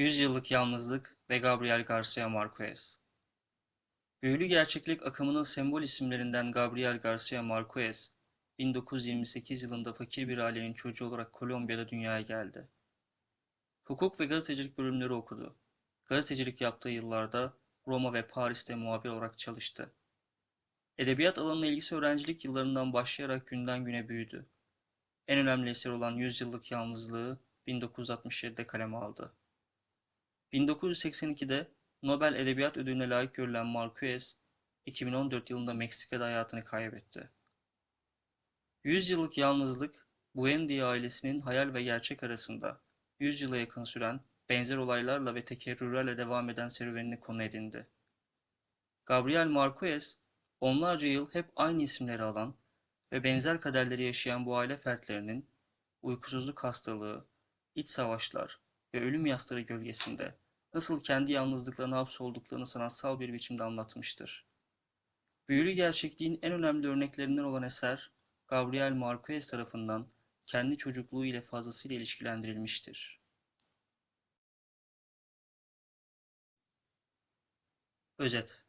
Yüz Yıllık Yalnızlık ve Gabriel Garcia Marquez Büyülü gerçeklik akımının sembol isimlerinden Gabriel Garcia Marquez, 1928 yılında fakir bir ailenin çocuğu olarak Kolombiya'da dünyaya geldi. Hukuk ve gazetecilik bölümleri okudu. Gazetecilik yaptığı yıllarda Roma ve Paris'te muhabir olarak çalıştı. Edebiyat alanına ilgisi öğrencilik yıllarından başlayarak günden güne büyüdü. En önemli eseri olan Yüzyıllık Yalnızlığı 1967'de kaleme aldı. 1982'de Nobel Edebiyat Ödülüne layık görülen Marquez, 2014 yılında Meksika'da hayatını kaybetti. Yüz yıllık yalnızlık, Buendia ailesinin hayal ve gerçek arasında 100 yıla yakın süren benzer olaylarla ve tekerrürlerle devam eden serüvenini konu edindi. Gabriel Marquez, onlarca yıl hep aynı isimleri alan ve benzer kaderleri yaşayan bu aile fertlerinin uykusuzluk hastalığı, iç savaşlar ve ölüm yasları gölgesinde nasıl kendi yalnızlıklarına hapsolduklarını sanatsal bir biçimde anlatmıştır. Büyülü gerçekliğin en önemli örneklerinden olan eser, Gabriel Marquez tarafından kendi çocukluğu ile fazlasıyla ilişkilendirilmiştir. Özet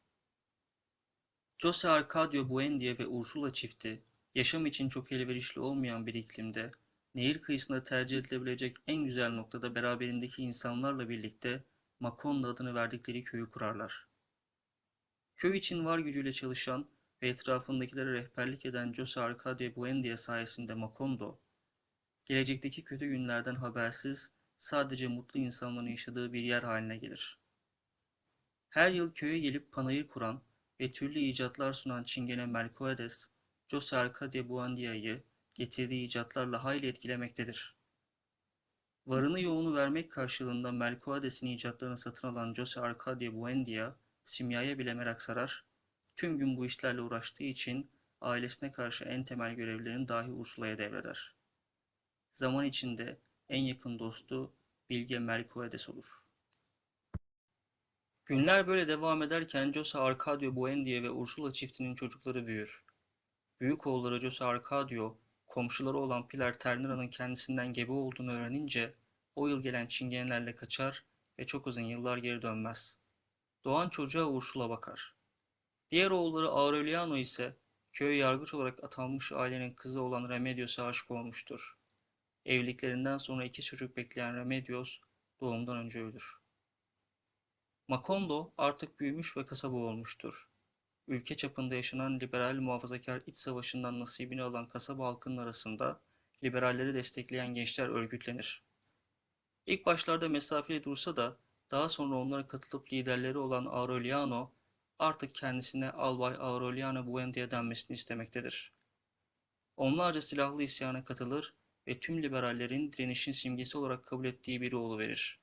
Jose Arcadio Buendia ve Ursula çifti, yaşam için çok elverişli olmayan bir iklimde, nehir kıyısında tercih edilebilecek en güzel noktada beraberindeki insanlarla birlikte Macondo adını verdikleri köyü kurarlar. Köy için var gücüyle çalışan ve etrafındakilere rehberlik eden Jose Arcadio Buendia sayesinde Macondo, gelecekteki kötü günlerden habersiz sadece mutlu insanların yaşadığı bir yer haline gelir. Her yıl köye gelip panayır kuran ve türlü icatlar sunan Çingene Melquiades, Jose Arcadio Buendia'yı getirdiği icatlarla hayli etkilemektedir. Varını yoğunu vermek karşılığında Melquiades'in icatlarını satın alan Jose Arcadio Buendia, simyaya bile merak sarar, tüm gün bu işlerle uğraştığı için ailesine karşı en temel görevlerini dahi Ursula'ya devreder. Zaman içinde en yakın dostu Bilge Melquiades olur. Günler böyle devam ederken Jose Arcadio Buendia ve Ursula çiftinin çocukları büyür. Büyük oğulları Jose Arcadio, komşuları olan Pilar Ternıra'nın kendisinden gebe olduğunu öğrenince o yıl gelen çingenelerle kaçar ve çok uzun yıllar geri dönmez. Doğan çocuğa Ursula bakar. Diğer oğulları Aureliano ise köye yargıç olarak atanmış ailenin kızı olan Remedios'a aşık olmuştur. Evliliklerinden sonra iki çocuk bekleyen Remedios doğumdan önce ölür. Macondo artık büyümüş ve kasaba olmuştur. Ülke çapında yaşanan liberal muhafazakar iç savaşından nasibini alan kasaba halkının arasında liberalleri destekleyen gençler örgütlenir. İlk başlarda mesafeli dursa da daha sonra onlara katılıp liderleri olan Aureliano artık kendisine Albay Aureliano Buendia denmesini istemektedir. Onlarca silahlı isyana katılır ve tüm liberallerin direnişin simgesi olarak kabul ettiği bir oğlu verir.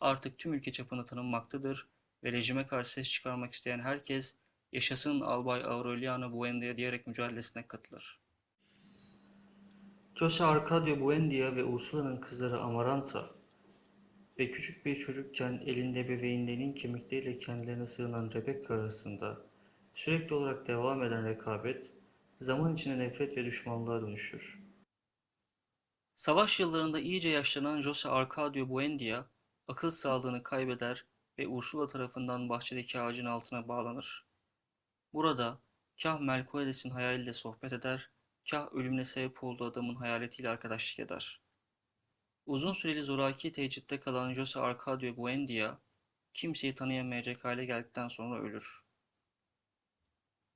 Artık tüm ülke çapında tanınmaktadır ve rejime karşı ses çıkarmak isteyen herkes yaşasın Albay Aureliano Buendia diyerek mücadelesine katılır. Jose Arcadio Buendia ve Ursula'nın kızları Amaranta ve küçük bir çocukken elinde bebeğinlerinin kemikleriyle kendilerine sığınan Rebecca arasında sürekli olarak devam eden rekabet zaman içinde nefret ve düşmanlığa dönüşür. Savaş yıllarında iyice yaşlanan Jose Arcadio Buendia akıl sağlığını kaybeder ve Ursula tarafından bahçedeki ağacın altına bağlanır. Burada kah Melquiades'in hayaliyle sohbet eder, kah ölümüne sebep olduğu adamın hayaletiyle arkadaşlık eder. Uzun süreli zoraki tecritte kalan Jose Arcadio Buendia, kimseyi tanıyamayacak hale geldikten sonra ölür.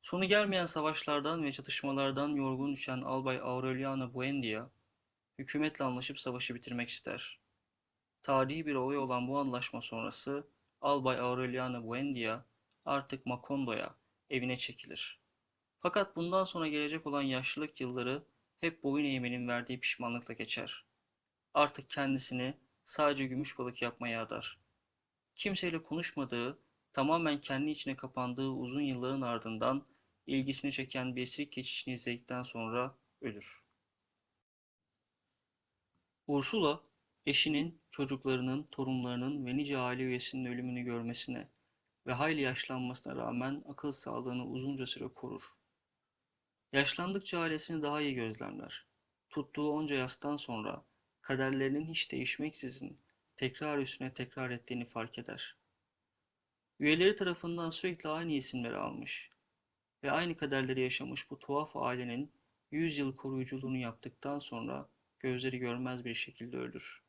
Sonu gelmeyen savaşlardan ve çatışmalardan yorgun düşen Albay Aureliano Buendia, hükümetle anlaşıp savaşı bitirmek ister. Tarihi bir olay olan bu anlaşma sonrası Albay Aureliano Buendia artık Macondo'ya, evine çekilir. Fakat bundan sonra gelecek olan yaşlılık yılları hep boyun eğmenin verdiği pişmanlıkla geçer. Artık kendisini sadece gümüş balık yapmaya adar. Kimseyle konuşmadığı, tamamen kendi içine kapandığı uzun yılların ardından ilgisini çeken bir esir geçişini izledikten sonra ölür. Ursula, eşinin, çocuklarının, torunlarının ve nice aile üyesinin ölümünü görmesine ve hayli yaşlanmasına rağmen akıl sağlığını uzunca süre korur. Yaşlandıkça ailesini daha iyi gözlemler. Tuttuğu onca yastan sonra kaderlerinin hiç değişmeksizin tekrar üstüne tekrar ettiğini fark eder. Üyeleri tarafından sürekli aynı isimleri almış ve aynı kaderleri yaşamış bu tuhaf ailenin 100 yıl koruyuculuğunu yaptıktan sonra gözleri görmez bir şekilde ölür.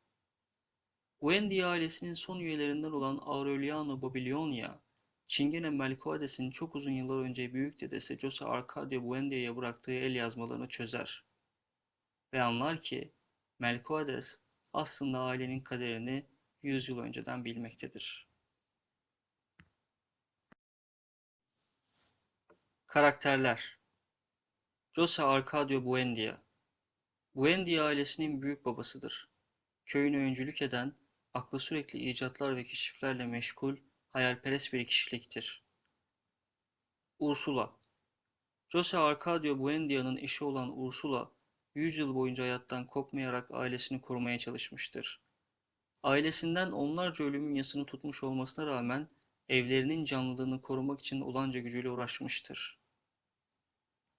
Wendy ailesinin son üyelerinden olan Aureliano Babilonia, Çingene Melquiades'in çok uzun yıllar önce büyük dedesi Jose Arcadio Buendia'ya bıraktığı el yazmalarını çözer ve anlar ki Melquiades aslında ailenin kaderini 100 yıl önceden bilmektedir. Karakterler Jose Arcadio Buendia Buendia ailesinin büyük babasıdır. Köyüne öncülük eden, aklı sürekli icatlar ve keşiflerle meşgul, hayalperest bir kişiliktir. Ursula Jose Arcadio Buendia'nın eşi olan Ursula, 100 yıl boyunca hayattan kopmayarak ailesini korumaya çalışmıştır. Ailesinden onlarca ölümün yasını tutmuş olmasına rağmen evlerinin canlılığını korumak için olanca gücüyle uğraşmıştır.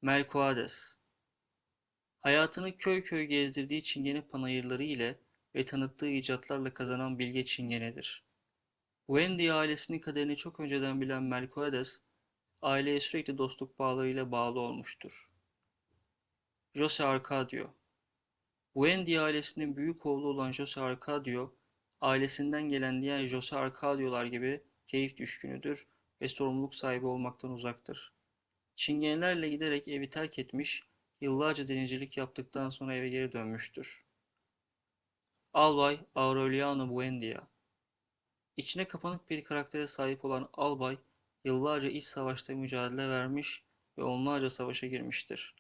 Melquiades Hayatını köy köy gezdirdiği çingene panayırları ile ve tanıttığı icatlarla kazanan bilge çingenedir. Wendy ailesinin kaderini çok önceden bilen Melquiades, aileye sürekli dostluk bağlarıyla bağlı olmuştur. Jose Arcadio Wendy ailesinin büyük oğlu olan Jose Arcadio, ailesinden gelen diğer Jose Arcadio'lar gibi keyif düşkünüdür ve sorumluluk sahibi olmaktan uzaktır. Çingenelerle giderek evi terk etmiş, yıllarca denizcilik yaptıktan sonra eve geri dönmüştür. Albay Aureliano Buendia İçine kapanık bir karaktere sahip olan albay, yıllarca iç savaşta mücadele vermiş ve onlarca savaşa girmiştir.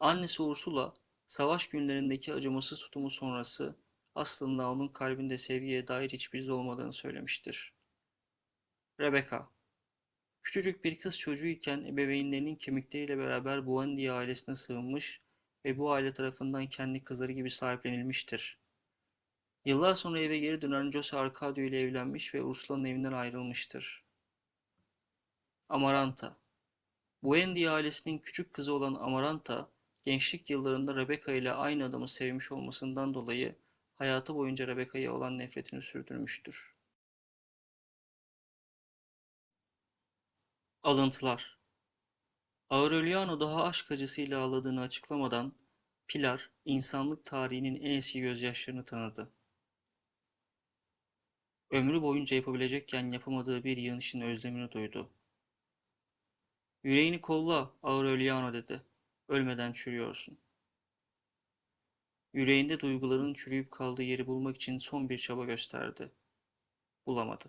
Annesi Ursula, savaş günlerindeki acımasız tutumu sonrası aslında onun kalbinde sevgiye dair hiçbir iz olmadığını söylemiştir. Rebecca Küçücük bir kız çocuğu iken ebeveynlerinin kemikleriyle beraber Buendia ailesine sığınmış ve bu aile tarafından kendi kızları gibi sahiplenilmiştir. Yıllar sonra eve geri dönen Jose Arcadio ile evlenmiş ve Ursula'nın evinden ayrılmıştır. Amaranta Buendia ailesinin küçük kızı olan Amaranta, gençlik yıllarında Rebecca ile aynı adamı sevmiş olmasından dolayı hayatı boyunca Rebecca'ya olan nefretini sürdürmüştür. Alıntılar Aureliano daha aşk acısıyla ağladığını açıklamadan Pilar, insanlık tarihinin en eski gözyaşlarını tanıdı. Ömrü boyunca yapabilecekken yapamadığı bir yanışın özlemini duydu. Yüreğini kolla Aureliano dedi. Ölmeden çürüyorsun. Yüreğinde duyguların çürüyüp kaldığı yeri bulmak için son bir çaba gösterdi. Bulamadı.